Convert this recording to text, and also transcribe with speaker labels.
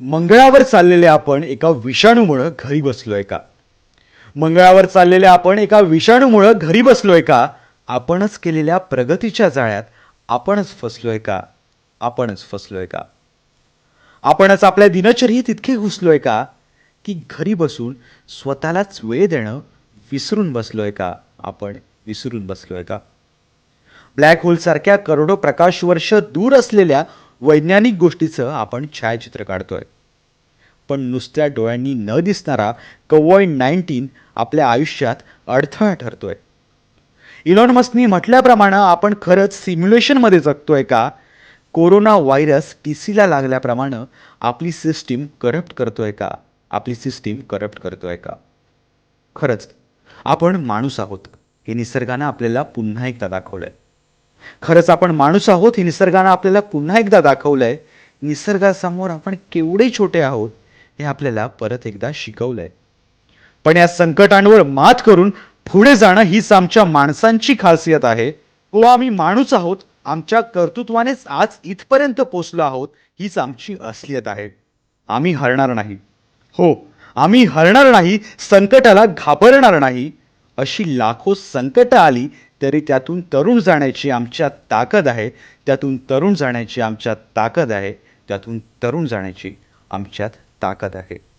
Speaker 1: मंगळावर चाललेले आपण एका विषाणूमुळं घरी बसलोय का? मंगळावर चाललेले आपण एका विषाणूमुळं घरी बसलोय का? आपणच केलेल्या प्रगतीच्या जाळ्यात आपणच फसलोय का? आपणच फसलोय का? आपणच आपल्या दिनचर्येत इतके घुसलोय का? की घरी बसून स्वतःलाच वेळ देणं विसरून बसलोय का? आपण विसरून बसलोय का? ब्लॅक होलसारख्या करोडो प्रकाशवर्ष दूर असलेल्या वैज्ञानिक गोष्टीचं आपण छायाचित्र काढतोय. पण नुसत्या डोळ्यांनी न दिसणारा कोविड नाईन्टीन आपल्या आयुष्यात अडथळा ठरतोय. इलॉन मस्कनी म्हटल्याप्रमाणे आपण खरंच सिम्युलेशनमध्ये जगतोय का? कोरोना व्हायरस टी सीला लागल्याप्रमाणे आपली सिस्टीम करप्ट करतोय का? आपली सिस्टीम करप्ट करतोय का? खरंच आपण माणूस आहोत हे निसर्गानं आपल्याला पुन्हा एकदा आहे खरंच आपण माणूस आहोत हे निसर्गानं आपल्याला पुन्हा एकदा दाखवलंय. निसर्गासमोर आपण केवढे छोटे आहोत हे आपल्याला परत एकदा शिकवलंय. पण या संकटांवर मात करून पुढे जाणं हीच आमच्या माणसांची खासियत आहे. हो आम्ही माणूस आहोत आमच्या कर्तृत्वानेच आज इथपर्यंत पोचलो आहोत हीच आमची असलियत आहे. आम्ही हरणार नाही. हो आम्ही हरणार नाही संकटाला घाबरणार नाही. अशी लाखो संकटं आली तरी त्यातून तरुण जाण्याची आमच्यात ताकद आहे त्यातून तरुण जाण्याची आमच्यात ताकद आहे त्यातून तरुण जाण्याची आमच्यात ताकद आहे.